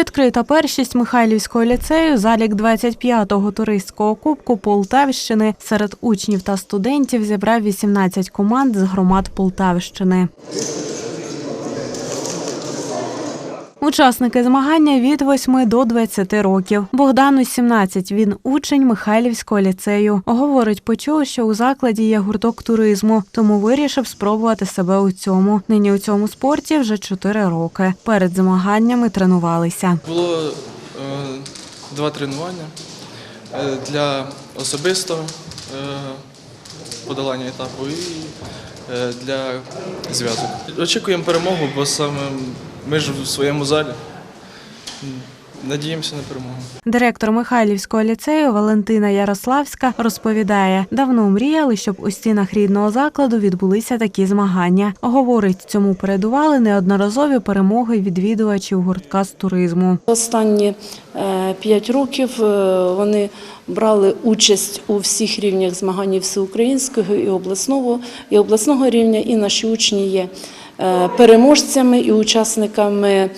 Відкрита першість Михайлівського ліцею залік 25-го туристського кубку Полтавщини серед учнів та студентів зібрав 18 команд з громад Полтавщини. Учасники змагання від 8 до 20 років. Богдану 17, він учень Михайлівського ліцею. Говорить, почув, що у закладі є гурток туризму, тому вирішив спробувати себе у цьому. Нині у цьому спорті вже 4 роки. Перед змаганнями тренувалися. Було е, два тренування е, для особистого е, подолання етапу і е, для зв'язок. Очікуємо перемогу, бо саме ми ж в своєму залі. Надіємося на перемогу. Директор Михайлівського ліцею Валентина Ярославська розповідає, давно мріяли, щоб у стінах рідного закладу відбулися такі змагання. Говорить, цьому передували неодноразові перемоги відвідувачів гуртка з туризму. Останні е, п'ять років е, вони брали участь у всіх рівнях змагань всеукраїнського і обласного, і обласного рівня, і наші учні є переможцями і учасниками е,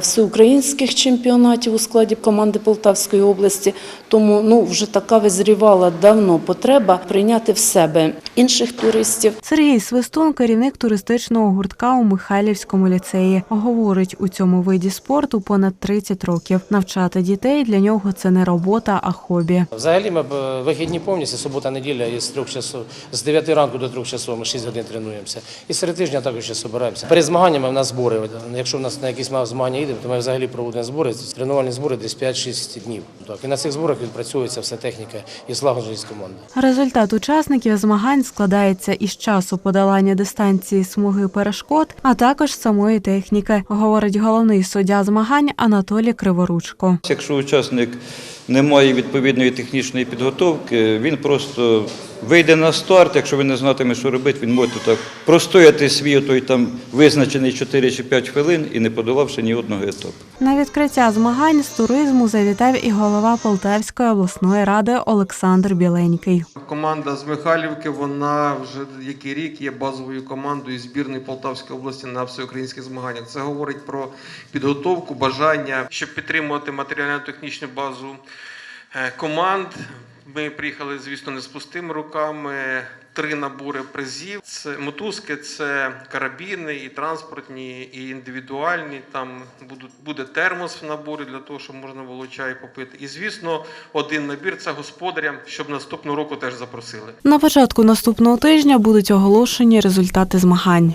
всеукраїнських чемпіонатів у складі команди Полтавської області. Тому ну, вже така визрівала давно потреба прийняти в себе інших туристів. Сергій Свистун, керівник туристичного гуртка у Михайлівському ліцеї, говорить, у цьому виді спорту понад 30 років. Навчати дітей для нього це не робота, а хобі. Взагалі ми е, вихідні повністю, субота, неділя із трьох часов, з 9 ранку до 3 часов ми 6 годин тренуємося. І серед тижня також ще збираємося. Перед змаганнями в нас збори. Якщо в нас на якісь змагання їдемо, то ми взагалі проводимо збори, тренувальні збори десь 5-6 днів. Так. І на цих зборах відпрацьовується вся техніка і злагодженість команди. Результат учасників змагань складається із часу подолання дистанції смуги перешкод, а також самої техніки, говорить головний суддя змагань Анатолій Криворучко. Якщо учасник не має відповідної технічної підготовки, він просто вийде на старт. Якщо він не знатиме, що робити, він може так простояти свій той там визначений 4 чи 5 хвилин і не подолавши ні одного етапу. На відкриття змагань з туризму завітав і голова Полтавської обласної ради Олександр Біленький. Команда з Михайлівки, вона вже який рік є базовою командою збірної Полтавської області на всеукраїнських змаганнях. Це говорить про підготовку, бажання, щоб підтримувати матеріально-технічну базу команд. Ми приїхали, звісно, не з пустими руками. Три набори призів. Це мотузки, це карабіни, і транспортні, і індивідуальні. Там будуть буде термос в наборі для того, щоб можна було чай попити. І звісно, один набір це господарям, щоб наступного року теж запросили. На початку наступного тижня будуть оголошені результати змагань.